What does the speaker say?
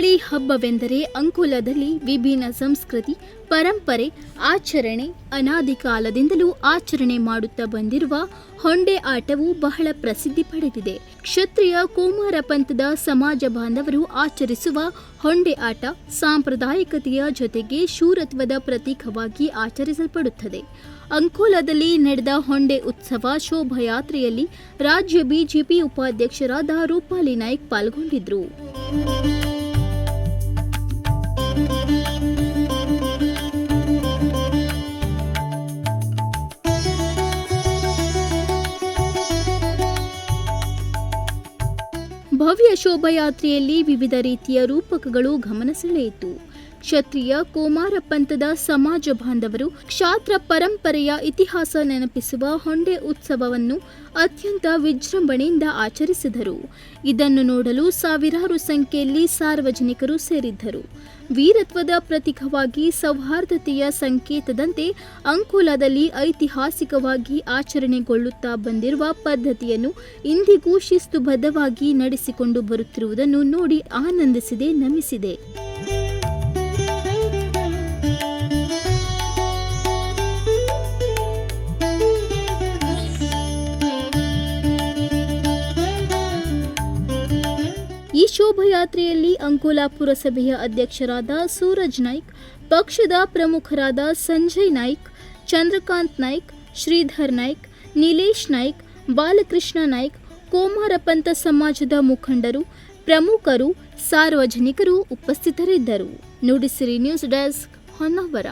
ದೀಪಾವಳಿ ಹಬ್ಬವೆಂದರೆ ಅಂಕೋಲಾದಲ್ಲಿ ವಿಭಿನ್ನ ಸಂಸ್ಕೃತಿ, ಪರಂಪರೆ, ಆಚರಣೆ, ಅನಾದಿ ಕಾಲದಿಂದಲೂ ಆಚರಣೆ ಮಾಡುತ್ತಾ ಬಂದಿರುವ ಹೊಂಡೆ ಆಟವು ಬಹಳ ಪ್ರಸಿದ್ಧಿ ಪಡೆದಿದೆ. ಕ್ಷತ್ರಿಯ ಕೋಮಾರ ಪಂಥದ ಸಮಾಜ ಬಾಂಧವರು ಆಚರಿಸುವ ಹೊಂಡೆ ಆಟ ಸಾಂಪ್ರದಾಯಿಕತೆಯ ಜೊತೆಗೆ ಶೂರತ್ವದ ಪ್ರತೀಕವಾಗಿ ಆಚರಿಸಲ್ಪಡುತ್ತದೆ. ಅಂಕೋಲಾದಲ್ಲಿ ನಡೆದ ಹೊಂಡೆ ಉತ್ಸವ ಶೋಭಾಯಾತ್ರೆಯಲ್ಲಿ ರಾಜ್ಯ ಬಿಜೆಪಿ ಉಪಾಧ್ಯಕ್ಷರಾದ ರೂಪಾಲಿ ನಾಯ್ಕ್ ಪಾಲ್ಗೊಂಡಿದ್ರು ಭವ್ಯ ಶೋಭಾಯಾತ್ರೆಯಲ್ಲಿ ವಿವಿಧ ರೀತಿಯ ರೂಪಕಗಳು ಗಮನ ಸೆಳೆಯಿತು. ಕ್ಷತ್ರಿಯ ಕುಮಾರ ಪಂಥದ ಸಮಾಜ ಬಾಂಧವರು ಕ್ಷಾತ್ರ ಪರಂಪರೆಯ ಇತಿಹಾಸ ನೆನಪಿಸುವ ಹೊಂಡೆ ಉತ್ಸವವನ್ನು ಅತ್ಯಂತ ವಿಜೃಂಭಣೆಯಿಂದ ಆಚರಿಸಿದರು. ಇದನ್ನು ನೋಡಲು ಸಾವಿರಾರು ಸಂಖ್ಯೆಯಲ್ಲಿ ಸಾರ್ವಜನಿಕರು ಸೇರಿದ್ದರು. ವೀರತ್ವದ ಪ್ರತೀಕವಾಗಿ ಸೌಹಾರ್ದತೆಯ ಸಂಕೇತದಂತೆ ಅಂಕೋಲಾದಲ್ಲಿ ಐತಿಹಾಸಿಕವಾಗಿ ಆಚರಣೆಗೊಳ್ಳುತ್ತಾ ಬಂದಿರುವ ಪದ್ಧತಿಯನ್ನು ಇಂದಿಗೂ ಶಿಸ್ತುಬದ್ಧವಾಗಿ ನಡೆಸಿಕೊಂಡು ಬರುತ್ತಿರುವುದನ್ನು ನೋಡಿ ಆನಂದಿಸಿದೆ, ನಮಿಸಿದೆ. ಶೋಭಾಯಾತ್ರೆಯಲ್ಲಿ ಅಂಕೋಲಾ ಪುರಸಭೆಯ ಅಧ್ಯಕ್ಷರಾದ ಸೂರಜ್ ನಾಯ್ಕ್, ಪಕ್ಷದ ಪ್ರಮುಖರಾದ ಸಂಜಯ್ ನಾಯ್ಕ್, ಚಂದ್ರಕಾಂತ್ ನಾಯ್ಕ್, ಶ್ರೀಧರ್ ನಾಯ್ಕ್, ನಿಲೇಶ್ ನಾಯ್ಕ್, ಬಾಲಕೃಷ್ಣ ನಾಯ್ಕ್, ಕೋಮಾರ ಪಂಥ ಸಮಾಜದ ಮುಖಂಡರು, ಪ್ರಮುಖರು, ಸಾರ್ವಜನಿಕರು ಉಪಸ್ಥಿತರಿದ್ದರು. Nudisiri news desk Honnavar.